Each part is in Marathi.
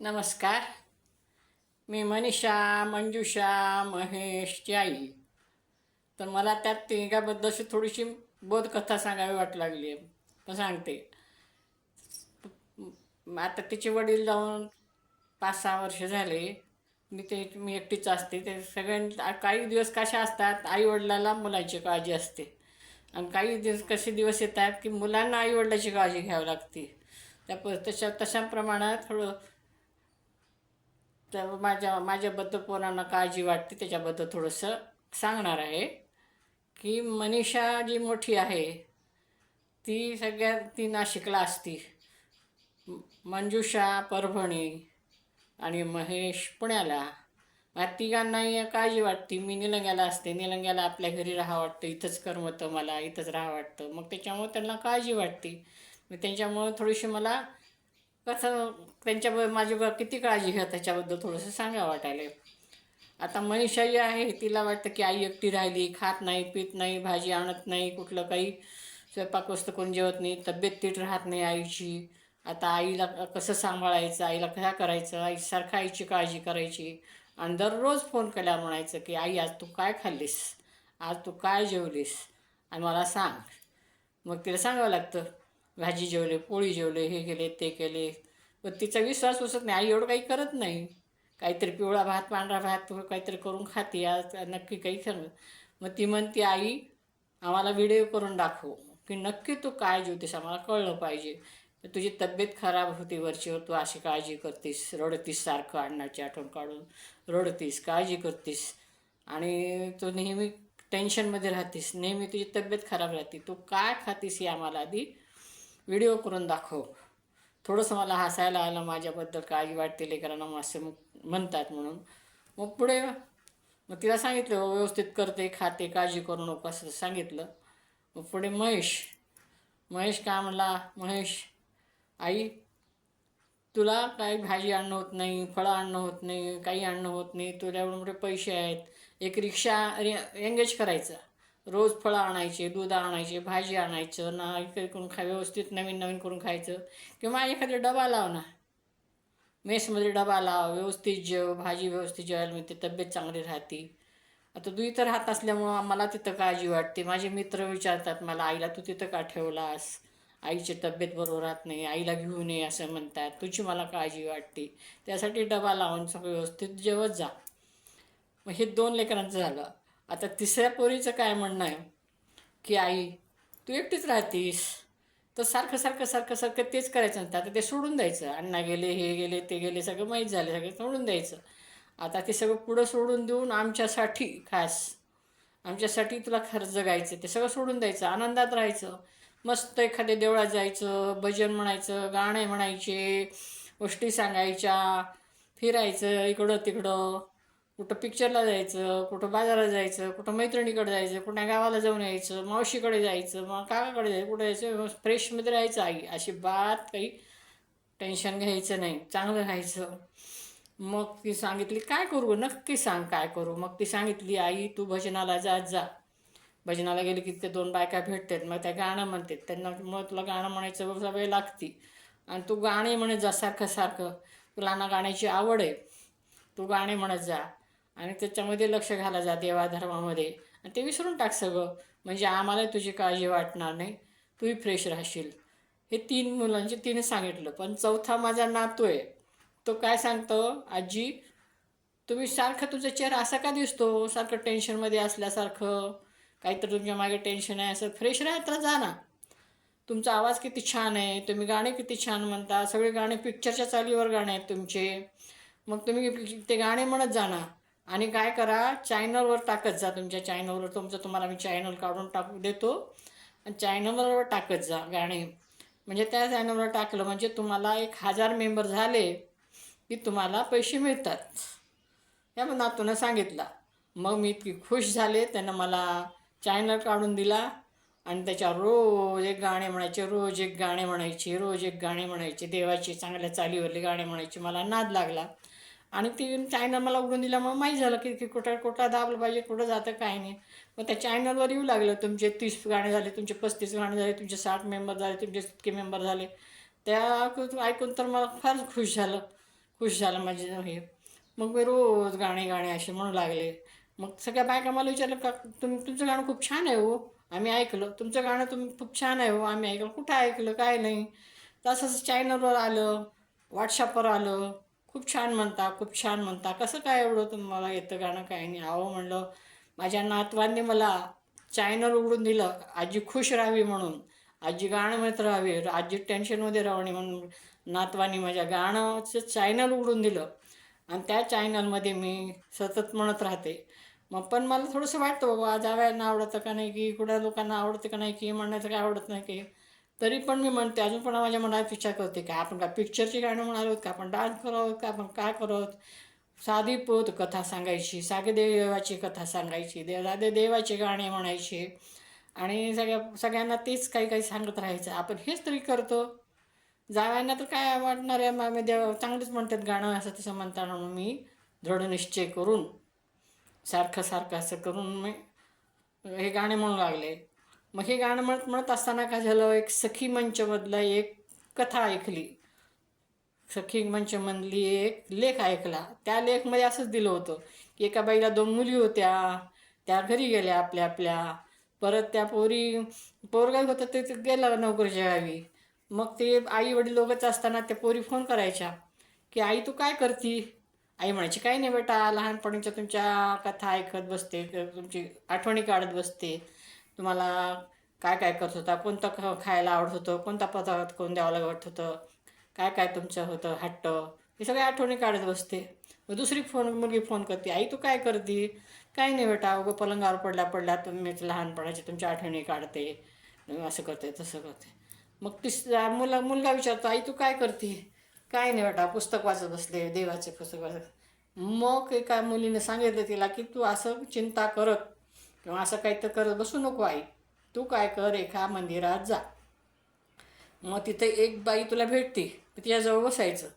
नमस्कार. मी मनीषा मंजुषा महेशची आई तर मला त्यात तिघाबद्दलशी थोडीशी बोधकथा सांगावी वाट लागली आहे पण सांगते. आता तिचे वडील जाऊन पाच सहा वर्ष झाले. मी ते मी एकटीच असते. ते सगळ्यां काही दिवस कशा असतात? आई वडिलाला मुलांची काळजी असते. आणि काही दिवस कसे दिवस येतात की मुलांना आई वडिलाची काळजी घ्यावी लागते. त्या प तशा तशा प्रमाणात थोडं तर माझ्या माझ्याबद्दल पोरांना काळजी वाटते त्याच्याबद्दल थोडंसं सांगणार आहे. की मनीषा जी मोठी आहे ती सगळ्यात ती नाशिकला असती. मंजुषा परभणी आणि महेश पुण्याला. मग तिघांनाही काळजी वाटते. मी निलंग्याला असते. निलंग्याला आपल्या घरी राहा वाटतं. इथंच करमतं मला. इथंच राहा वाटतं. मग त्याच्यामुळे त्यांना काळजी वाटते. मग त्यांच्यामुळं थोडीशी मला कसं त्यांच्याबद्दल माझी ब- किती काळजी घ्या त्याच्याबद्दल थोडंसं सांगावं वाटायला. आता मनीषा जी आहे तिला वाटतं की आई एकटी राहिली खात नाही पित नाही भाजी आणत नाही कुठलं काही स्वयंपाक वस्तू कोण जेवत नाही तब्येत तीट राहत नाही आईची. आता आईला कसं सांभाळायचं आईला काय करायचं आईसारखं आईची काळजी करायची. आणि दररोज फोन केल्यावर म्हणायचं की आई आज तू काय खाल्लीस? आज तू काय जेवलीस? आणि मला सांग. मग तिला सांगावं लागतं. भाजी जेवले पोळी जेवले हे केले ते केले. पण तिचा विश्वास बसत नाही. आई एवढं काही करत नाही. काहीतरी पिवळा भात पांढरा भात काहीतरी करून खाते. आज नक्की काही खरं मग ती म्हणते आई आम्हाला व्हिडिओ करून दाखव. की नक्की तू काय जेवतेस आम्हाला कळलं पाहिजे. तुझी तब्येत खराब होती वरचीवर तू अशी काळजी करतीस. रडतीस सारखं अण्णाची आठवण काढून. रडतीस काळजी करतीस. आणि तू नेहमी टेन्शनमध्ये राहतीस. नेहमी तुझी तब्येत खराब राहते. तू काय खातीस हे आम्हाला आधी व्हिडिओ करून दाखव. थोडंसं मला हसायला आलं माझ्याबद्दल काळजी वाटते लेकरांना मग असं मग म्हणतात म्हणून. मग पुढे मग तिला सांगितलं हो, व्यवस्थित करते खाते काळजी करू नको असं सांगितलं. मग पुढे महेश. महेश काय म्हणला? महेश आई तुला काही भाजी आणणं होत नाही फळं आणणं होत नाही काही आणणं होत नाही तुला एवढे मोठे पैसे आहेत. एक रिक्षा एंगेज करायचा. रोज फळं आणायचे दूध आणायचे भाजी आणायचं ना इकडे करून खा व्यवस्थित नवीन नवीन करून खायचं. किंवा एखादा डबा लाव ना. मेसमध्ये डबा लाव व्यवस्थित जेव भाजी व्यवस्थित जेवायला मिळते तब्येत चांगली राहते. आता तू इथं राहत असल्यामुळं मला तिथं काळजी वाटते. माझे मित्र विचारतात मला आईला तू तिथं का ठेवलास? आईची तब्येत बरोबर राहत नाही आईला घेऊन ये असं म्हणतात. तुझी मला काळजी वाटते. त्यासाठी डबा लावून सगळं व्यवस्थित जेवत जा. मग हे दोन लेकरांचं झालं. आता तिसऱ्या पोरीचं काय म्हणणं आहे? की आई तू एकटीच राहतीस. तर सारखं सारखं सारखं सारखं तेच करायचं. नसतं आता ते सोडून द्यायचं. अण्णा गेले हे गेले ते गेले सगळं माहीत झाले सगळं सोडून द्यायचं. आता ते सगळं पुढं सोडून देऊन आमच्यासाठी खास आमच्यासाठी तुला खर्च जगायचं ते सगळं सोडून द्यायचं. आनंदात राहायचं. मस्त एखाद्या देवळात जायचं भजन म्हणायचं गाणे म्हणायचे गोष्टी सांगायच्या फिरायचं इकडं तिकडं कुठं पिक्चरला जायचं कुठं बाजारात जायचं कुठं मैत्रिणीकडे जायचं कुठं गावाला जाऊन यायचं मावशीकडे जायचं मग काकाकडे जायचं कुठं जायचं फ्रेशमध्ये राहायचं आई. अशी बात काही टेन्शन घ्यायचं नाही. चांगलं राहायचं. मग ती सांगितली काय करू? नक्की सांग काय करू. मग ती सांगितली आई तू भजनाला जात जा. भजनाला गेली की ते दोन बायका भेटतात. मग त्या गाणं म्हणतात. त्यांना मग तुला गाणं म्हणायचं सवय लागती. आणि तू गाणे म्हणत जा सारखं सारखं. तुला ना गाण्याची आवड आहे. तू गाणे म्हणत जा. आणि त्याच्यामध्ये लक्ष घाला जा देवाधर्मामध्ये. आणि ते विसरून टाक सगळं. म्हणजे आम्हाला तुझी काळजी वाटणार नाही. तूही फ्रेश राहशील. हे तीन मुलांचे तिने सांगितलं. पण चौथा माझा नातू आहे. तो काय सांगतो? आजी तुम्ही सारखं तुझा चेहरा असा का दिसतो? सारखं टेन्शनमध्ये असल्यासारखं. काहीतरी तुमच्या मागे टेन्शन आहे. असं फ्रेश राहत जा ना. तुमचा आवाज किती छान आहे. तुम्ही गाणे किती छान म्हणता. सगळे गाणे पिक्चरच्या चालीवर गाणे आहेत तुमचे. मग तुम्ही ते गाणे म्हणत जाणार आणि काय करा चॅनलवर टाकत जा तुमच्या चॅनलवर तुमचं तुम्हाला मी चॅनल काढून टाकू देतो. आणि चॅनलवर टाकत जा गाणे. म्हणजे त्या चॅनलवर टाकलं म्हणजे तुम्हाला एक हजार मेंबर झाले की तुम्हाला पैसे मिळतात. या मग नातूनं सांगितलं. मग मी इतकी खुश झाले त्यानं मला चॅनल काढून दिला. आणि त्याच्या रोज एक गाणे म्हणायचे रोज एक गाणे म्हणायचे रोज एक गाणे म्हणायचे. देवाचे चांगल्या चालीवरले गाणे म्हणायचे. मला नाद लागला. आणि ती चॅनल मला उघडून दिल्यामुळे माहीत झालं की की कुठं कुठं दाबलं पाहिजे कुठं जातं काय नाही. मग त्या चॅनलवर येऊ लागलं. तुमचे तीस गाणे झाले तुमचे पस्तीस गाणे झाले तुमचे साठ मेंबर झाले तुमचे इतके मेंबर झाले. त्या ऐकून- ऐकून तर मला फार खुश झालं. खुश झालं माझे हे. मग मी रोज गाणे गाणे असे म्हणू लागले. मग सगळ्या बायका मला विचारलं का तुम तुमचं गाणं खूप छान आहे हो. आम्ही ऐकलं. तुमचं गाणं तुम्ही खूप छान आहे हो. आम्ही ऐकलं. कुठं ऐकलं? काय नाही. तसंच चॅनलवर आलं. व्हॉट्सअपवर आलं. खूप छान म्हणता खूप छान म्हणता. कसं काय एवढं तुम्हाला येतं गाणं काय नाही? अहो म्हणलं माझ्या नातवांनी मला चॅनल उघडून दिलं आजी खुश राहावी म्हणून. आजी गाणं म्हणत राहावी आजी टेन्शनमध्ये राहावी म्हणून नातवानी माझ्या गाणंचं चॅनल उघडून दिलं. आणि त्या चॅनलमध्ये मी सतत म्हणत राहते. मग पण मला थोडंसं वाटतं बाबा जावयांना आवडतं का नाही की कुठल्या लोकांना आवडतं का नाही की म्हणण्याचं काय आवडत नाही की तरी पण मी म्हणते अजून पण माझ्या मनात विचार करते का आपण का पिक्चरची गाणं म्हणालो का आपण डान्स करावं का आपण काय करावं साधी पोत कथा सांगायची सागे देवाची कथा सांगायची दे साधे देवाचे गाणे म्हणायचे. आणि सगळ्या सगळ्यांना तेच काही काही सांगत राहायचं. आपण हेच तरी करतो. जाव्यांना तर काय वाटणार आहे? मग देव चांगलेच म्हणतात गाणं असं तसं म्हणताना म्हणून मी दृढ निश्चय करून सारखं सारखं असं करून मी हे गाणे म्हणू लागले. मग हे गाणं म्हणत म्हणत असताना काय झालं? एक सखी मंचमधला एक कथा ऐकली. सखी मंचमधली एक लेख ऐकला. त्या लेखमध्ये असंच दिलं होतं की एका बाईला दोन मुली होत्या. त्या घरी गेल्या आपल्या आपल्या. परत त्या पोरी पोरगा होतं ते गेला गेलं नोकरीच्या गावी. मग ते आई वडील दोघंच असताना त्या पोरी फोन करायच्या की आई तू काय करती? आई म्हणायची काही नाही बेटा लहानपणीच्या तुमच्या कथा ऐकत बसते तुमची आठवणी काढत बसते. तुम्हाला काय काय करत होता? कोणतं ख खायला आवडत होतं? कोणता पदार्थ कोण द्यावं लागत होतं? काय काय तुमचं होतं? हट्ट? हे सगळे आठवणी काढत बसते. मग दुसरी फोन मुलगी फोन करते आई तू काय करते? काय नाही बेटा उगं पलंगावर पडल्या पडल्या तुम्ही लहानपणाची तुमच्या आठवणी काढते. असं करते तसं करते. मग तिस मुला मुलगा विचारतो आई तू काय करते? काय नाही बेटा पुस्तक वाचत बसले देवाचे पुस्तक वाचत. मग एका मुलीने सांगितलं तिला की तू असं चिंता करत किंवा असं काही तर करत बसू नको आई. तू काय कर एका मंदिरात जा. मग तिथे एक बाई तुला भेटते तिच्याजवळ बसायचं.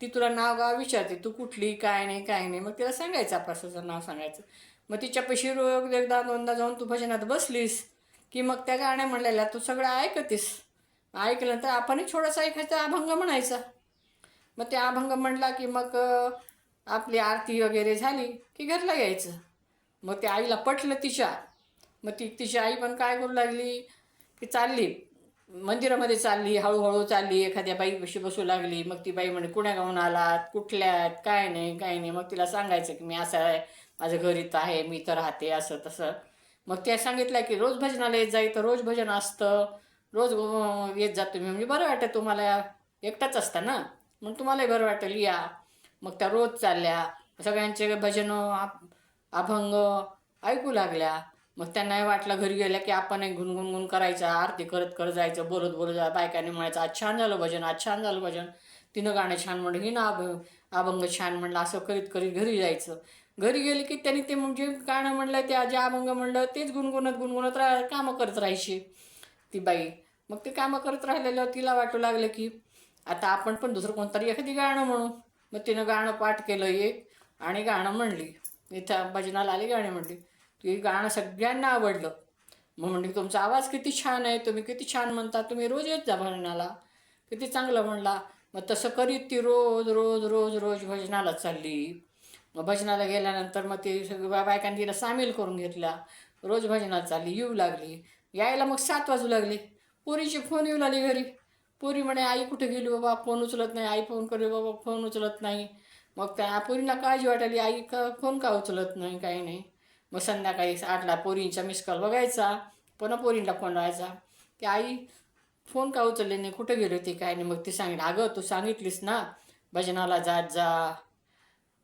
ती तुला नाव गाव विचारते तू कुठली काय नाही काय नाही. मग तिला सांगायचं आपलं नाव सांगायचं. मग तिच्यापाशी रोग एकदा दोनदा जाऊन तू भजनात बसलीस की मग त्या गाण्या म्हणलेल्या तू सगळं ऐकतेस. ऐकल्यानंतर आपणही थोडासा ऐकायचा अभंग म्हणायचा. मग ते अभंग म्हणला की मग आपली आरती वगैरे झाली की घरला यायचं. मग ते आईला पटलं तिच्या. मग ती तिची आई पण काय करू लागली की चालली. मंदिरामध्ये चालली हळूहळू चालली एखाद्या बाईपाशी बसू लागली. मग ती बाई म्हणे कुण्या गाऊन आलात? कुठल्यात? काय नाही काय नाही. मग तिला सांगायचं की मी असं आहे. माझं घर इथं आहे. मी इथं राहते. असं तसं. मग त्या सांगितलं की रोज भजनाला येत जाई तर रोज भजन असतं. रोज येत जा तुम्ही. म्हणजे बरं वाटतं तुम्हाला. एकटाच असता ना. मग तुम्हालाही बरं वाटेल या मग त्या रोज चालल्या. सगळ्यांचे भजन अभंग ऐकू लागल्या. मग त्यांना वाटलं घरी गेल्या की आपण एक गुणगुणगुण करायचा आरती करत करत जायचं बोलत बोलत जा बायकाने म्हणायचं आज छान झालं भजन आज छान झालं भजन. तिनं गाणं छान म्हणलं हिनं अभ अभंग छान म्हणलं असं करीत करीत घरी जायचं. घरी गेले की त्यांनी ते म्हणजे गाणं म्हणलं ते जे अभंग म्हणलं तेच गुणगुणत गुणगुणत राह कामं करत राहायची ती बाई. मग ते कामं करत राहिलेलं तिला वाटू लागलं की आता आपण पण दुसरं कोणतरी एखादी गाणं म्हणू. मग तिनं गाणं पाठ केलं एक आणि गाणं म्हणली. इथं भजनाला आली गाणी म्हणली. ती गाणं सगळ्यांना आवडलं. मग म्हणली तुमचा आवाज किती छान आहे. तुम्ही किती छान म्हणता. तुम्ही रोज येत जा भजनाला. किती चांगलं म्हणला. मग तसं करीत ती रोज रोज रोज रोज भजनाला चालली. मग भजनाला गेल्यानंतर मग ती सगळी बा- बायकांनी तिला सामील करून घेतला रोज भजनात चालली येऊ लागली. यायला मग सात वाजू लागले. पोरीची फोन येऊ लागली घरी. पोरी म्हणे आई कुठे गेली बाबा? फोन उचलत नाही. आई फोन करू बाबा? फोन उचलत नाही. मग त्या पोरीला काळजी वाटायली आई का फोन का उचलत नाही काही नाही. मग संध्याकाळी आठला पोरींचा मिस कॉल बघायचा पुन्हा पोरींना फोन लावायचा की आई फोन का उचलले नाही कुठं गेली होती काय नाही? मग ती सांगितलं अगं तू सांगितलीस ना भजनाला जात जा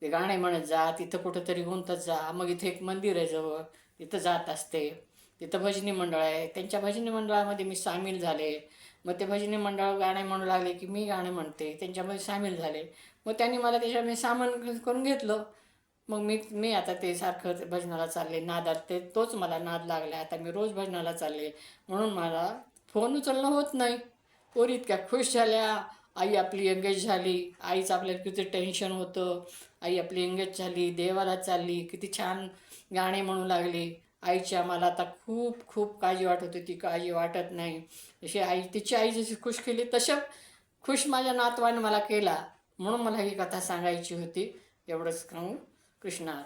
ते गाणे म्हणत जा तिथं कुठंतरी गुंतत जा मग इथे एक मंदिर आहे जवळ तिथं जात असते तिथं भजनी मंडळ आहे. त्यांच्या भजनी मंडळामध्ये मी सामील झाले. मग ते भजनी मंडळ गाणे म्हणू लागले की मी गाणे म्हणते. त्यांच्यामध्ये सामील झाले. मग त्यांनी मला त्याच्यामध्ये सामान करून घेतलं. मग मी मी आता ते सारखं भजनाला चालले. नादात ते तोच मला नाद लागला. आता मी रोज भजनाला चालले. म्हणून मला फोन उचलणं होत नाही. पोरी इतक्या खुश झाल्या. आई आपली एंगेज झाली. आईचं आपल्याला किती टेन्शन होतं. आई आपली एंगेज झाली. देवाला चालली. किती छान गाणे म्हणू लागली. आईची मला आता खूप खूप काळजी वाटत होती. ती काळजी वाटत नाही. जशी आई तिची आई जशी खुश केली तशा खुश माझ्या नातवानं मला केला. म्हणून मला ही कथा सांगायची होती. एवढंच सांगून कृष्णा